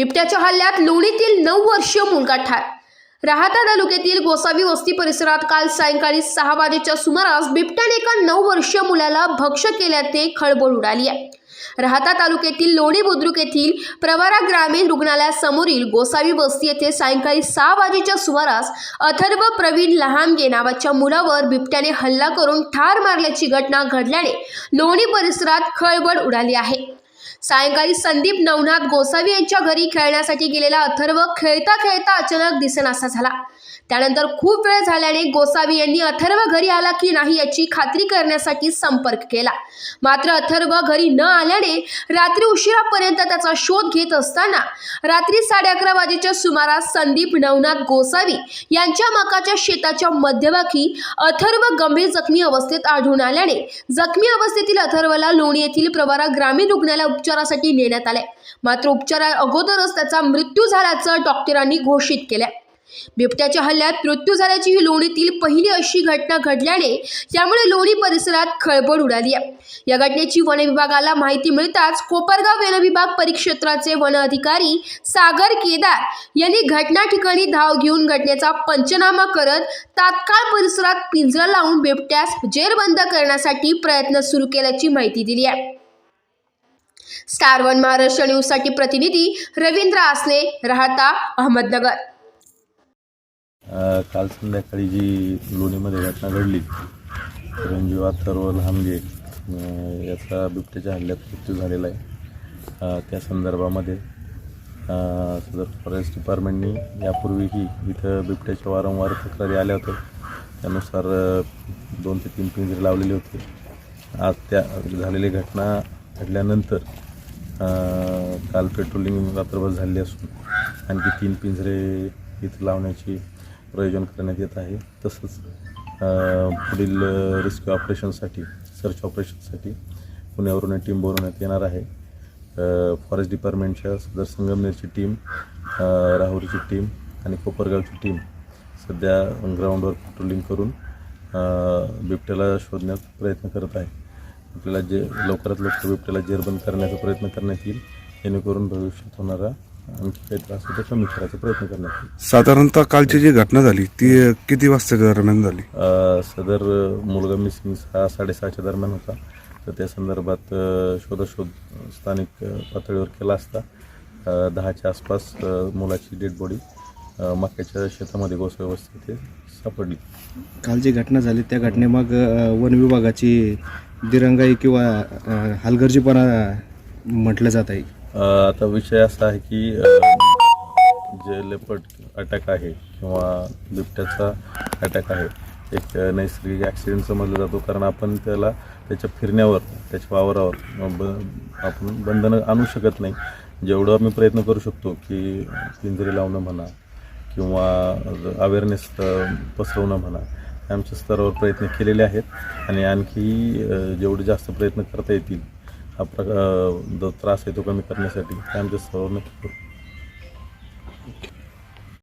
बिबट्याच्या हल्ल्यात लोणीतील नऊ वर्षीय मुलगा ठार. राहता तालुक्यातील गोसावी वस्ती परिसरात काल सायंकाळी सहा वाजेच्या सुमारास बिबट्याने एका नऊ वर्षीय मुलाला भक्ष्य केल्याने खळबळ उडाली आहे. राहता तालुक्यातील लोणी बुद्रुक येथील प्रवारा ग्रामीण रुग्णालयासमोरील गोसावी वस्ती येथे सायंकाळी सहा वाजेच्या सुमारास अथर्व प्रवीण लहानगे नावाच्या मुलावर बिबट्याने हल्ला करून ठार मारल्याची घटना घडल्याने लोणी परिसरात खळबळ उडाली आहे. सायंकाळी संदीप नवनाथ गोसावी यांच्या घरी खेळण्यासाठी गेलेला अथर्व खेळता खेळता अचानक दिसेनासा झाला. त्यानंतर खूप वेळ झाल्याने गोसावी यांनी अथर्व घरी आला की नाही याची खात्री करण्यासाठी संपर्क केला. मात्र अथर्व घरी न आल्याने रात्री उशिरापर्यंत त्याचा शोध घेत असताना रात्री साडे अकरा वाजेच्या सुमारास संदीप नवनाथ गोसावी यांच्या मकाच्या शेताच्या मध्यभागी अथर्व गंभीर जखमी अवस्थेत आढळून आल्याने जखमी अवस्थेतील अथर्वला लोणी येथील प्रवारा ग्रामीण रुग्णालय उपचारासाठी नेण्यात आले मात्र उपचारा अगोदरच त्याचा मृत्यू झाल्याचं डॉक्टरांनी घोषित केल्या. बिबट्याच्या हल्ल्यात मृत्यू झाल्याची ही लोणीतील पहिली अशी घटना घडल्याने त्यामुळे लोणी परिसरात खळबळ उडाली आहे या घटनेची वन विभागाला माहिती मिळताच कोपरगाव वन विभाग परिक्षेत्राचे वन अधिकारी सागर केदार यांनी घटना ठिकाणी धाव घेऊन घटनेचा पंचनामा करत तात्काळ परिसरात पिंजरा लावून बिबट्यास जेरबंद करण्यासाठी प्रयत्न सुरू केल्याची माहिती दिली आहे स्टार वन महाराष्ट्र न्यूजसाठी प्रतिनिधी रवींद्र आसने राहता अहमदनगर. काल संध्याकाळी जी लोणीमध्ये घटना घडली रणजीवा अथर्व लहानगे याचा बिबट्याच्या हल्ल्यात मृत्यू झालेला आहे. त्या संदर्भामध्ये सदर फॉरेस्ट डिपार्टमेंटनी यापूर्वीही इथं बिबट्याच्या वारंवार तक्रारी आल्या होत्या. त्यानुसार दोन ते तीन पिंजरे लावलेले होते. आज त्या झालेली घटना घडल्यानंतर काल पेट्रोलिंग रात्रभर झाली असून आणखी तीन पिंजरे इथं लावण्याची प्रयोजन करण्यात येत आहे. तसंच पुढील रेस्क्यू ऑपरेशनसाठी सर्च ऑपरेशनसाठी पुण्यावरून टीम बोलवण्यात येणार आहे. फॉरेस्ट डिपार्टमेंटच्या सदर संगमनेरची टीम राहुरीची टीम आणि कोपरगावची टीम सध्या ग्राउंडवर पेट्रोलिंग करून बिबट्याला शोधण्यात प्रयत्न करत आहे. आपल्याला जे लवकरात लवकर बिबट्याला जेरबंद करण्याचा प्रयत्न करण्यात येईल. जेणेकरून भविष्यात होणारा आणखी काही त्रास होता कमी करायचा प्रयत्न करण्यात येईल. साधारणतः कालची जी घटना झाली ती किती वाजताच्या दरम्यान झाली? अ, सदर मुलगा मिसिंग सहा साडेसहाच्या दरम्यान होता. तर त्या संदर्भात अ, शोधाशोध स्थानिक अ, पातळीवर केला असता. अ, दहाच्या आसपास अ, मुलाची डेड बॉडी मक्याच्या शेतामध्ये गोसाव्यवस्था इथे सापडली. काल जी घटना झाली त्या घटनेमाग अ, वन विभागाची दिरंगाई किंवा अ, हलगर्जीपणा म्हटलं जात आहे. अ, आता विषय असा आहे की अ, जे लेपट अटॅक आहे किंवा बिबट्याचा अटॅक आहे एक नैसर्गिक ॲक्सिडेंट समजला जातो. कारण आपण त्याला त्याच्या फिरण्यावर त्याच्या वावरावर अ, ब आपण बंधनं आणू शकत नाही. जेवढं आम्ही प्रयत्न करू शकतो की पिंजरे लावणं म्हणा किंवा अवेअरनेस पसरवणं म्हणा आमच्या स्तरावर प्रयत्न केलेले आहेत आणि आणखी जेवढे जास्त प्रयत्न करता येतील हा प्रकार जो त्रास आहे तो कमी करण्यासाठी ते आमच्या स्तरावर नक्की करू.